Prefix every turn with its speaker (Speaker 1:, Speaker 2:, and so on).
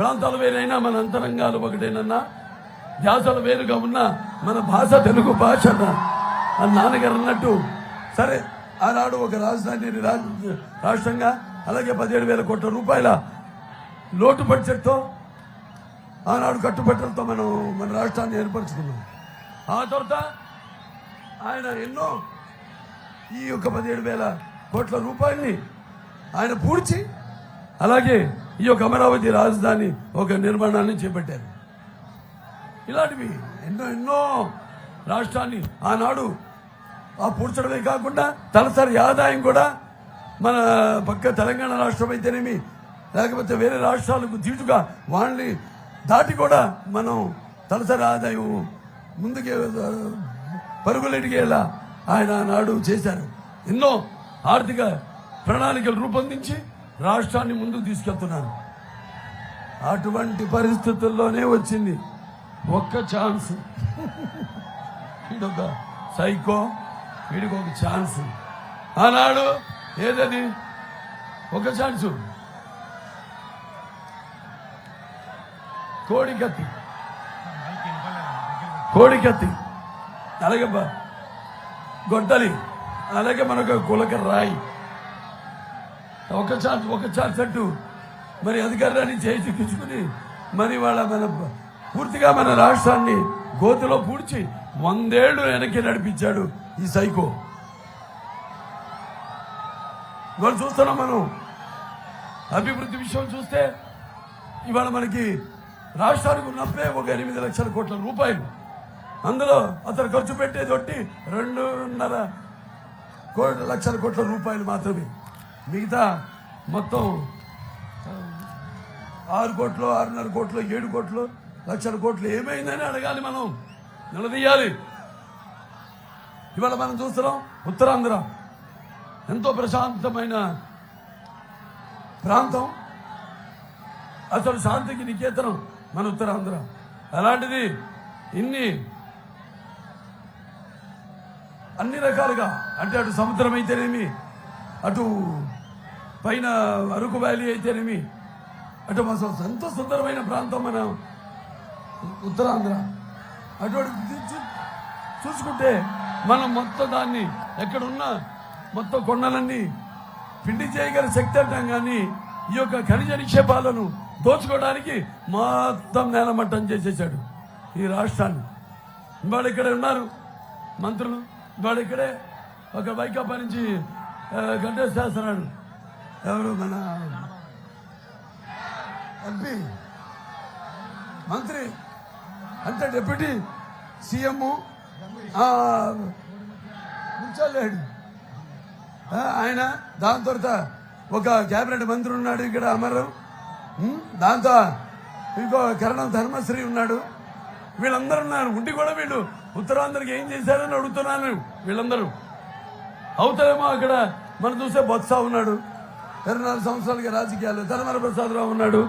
Speaker 1: ప్రాంతాలు వేరైనా మన అంతరంగాలు ఒకటేనన్నా జాసలు వేరుగా ఉన్న మన భాష తెలుగు భాష అన్న. నాన్నగారు అన్నట్టు సరే ఆనాడు ఒక రాజధాని రా- రాష్ట్రంగా అలాగే పదిహేడు వేల కోట్ల రూపాయల లోటు బడ్జెట్తో ఆనాడు కట్టుబట్టలతో మనం మన రాష్ట్రాన్ని ఏర్పరచుకున్నాం. ఆ తర్వాత ఆయన ఎన్నో ఈ యొక్క పదిహేడు వేల కోట్ల రూపాయల్ని ఆయన పూడ్చి అలాగే ఈ యొక్క అమరావతి రాజధాని ఒక నిర్మాణాన్ని చేపట్టారు. ఇలాంటివి ఎన్నో ఎన్నో రాష్ట్రాన్ని ఆనాడు ఆ పూడ్చడమే కాకుండా తలసరి ఆదాయం కూడా మన పక్క తెలంగాణ రాష్ట్రం అయితేనేమి లేకపోతే వేరే రాష్ట్రాలకు దీటుగా వాళ్ళని దాటి కూడా మనం తలసరి ఆదాయం ముందుకే పరుగులెడిగేలా ఆయన ఆనాడు చేశారు. ఎన్నో ఆర్థిక ప్రణాళికలు రూపొందించి రాష్ట్రాన్ని ముందుకు తీసుకెళ్తున్నారు అటువంటి పరిస్థితుల్లోనే వచ్చింది. ఒక్క ఛాన్స్. వీడొక సైకో వీడికి ఒక ఛాన్స్. ఆనాడు ఏదది? ఒక ఛాన్స్. కోడికత్తి. కోడికత్తి. అలాగే గొడ్డలి. అలాగే మనకు కులక రాయి. ఒక ఛాన్స్ ఒక ఛాన్స్ అంటూ మరి అధికారాన్ని చేయించుకుని మరి వాళ్ళ మన పూర్తిగా మన రాష్ట్రాన్ని గోతులో పూడ్చి వందేళ్ళు వెనక్కి నడిపించాడు ఈ సైకో. ఇవాళ చూస్తున్నాం మనం. అభివృద్ధి విషయం చూస్తే ఇవాళ మనకి రాష్ట్రానికి ఉన్నప్పుడే ఒక ఎనిమిది లక్షల కోట్ల రూపాయలు. అందులో అతను ఖర్చు పెట్టేది ఒట్టి రెండున్నర కోట్ల లక్షల కోట్ల రూపాయలు మాత్రమే. మిగతా మొత్తం ఆరు కోట్లు ఆరున్నర కోట్లు ఏడు కోట్లు లక్షల కోట్లు ఏమైందని అడగాలి మనం. నిలదీయాలి. ఇవాళ మనం చూస్తున్నాం ఉత్తరాంధ్ర. ఎంతో ప్రశాంతమైన ప్రాంతం. అసలు శాంతికి నికేతనం మన ఉత్తరాంధ్ర. అలాంటిది ఇన్ని అన్ని రకాలుగా అంటే అటు సముద్రం అయితేనేమి అటు పైన అరకు వ్యాలీ అయితేనేమి? అటు మా ఎంతో సుందరమైన ప్రాంతం మన ఉత్తరాంధ్ర. అటువంటి చూసుకుంటే మనం మొత్తం దాన్ని ఎక్కడున్నా మొత్తం కొండలన్నీ పిండి చేయగల శక్తి అంటాం కానీ ఈ యొక్క ఖనిజ నిక్షేపాలను దోచుకోవడానికి మొత్తం నేలమట్టం చేసేసాడు ఈ రాష్ట్రాన్ని. ఇవాళ ఇక్కడే ఉన్నారు మంత్రులు. ఇవాళ ఇక్కడే ఒక వైకాపా నుంచి కంటెస్ట్ చేస్తున్నాడు ఎవరు మన ఎంపీ? మంత్రి? అంటే డిప్యూటీ సీఎం? కూర్చోలేడు. ఆయన దాని తర్వాత ఒక కేబినెట్ మంత్రి ఉన్నాడు ఇక్కడ అమరు. దాంతో ఇంకో కరణం ధర్మశ్రీ ఉన్నాడు. వీళ్ళందరూ ఉన్నారు. ఉండి కూడా వీళ్ళు ఉత్తరాంధ్రకి ఏం చేశారని అడుగుతున్నాను వీళ్ళందరూ. అవుతారేమో అక్కడ. మనం చూస్తే బొత్స ఉన్నాడు. ఇరవై నాలుగు సంవత్సరాలుగా రాజకీయాలు ధర్మర ప్రసాదరావు ఉన్నాడు.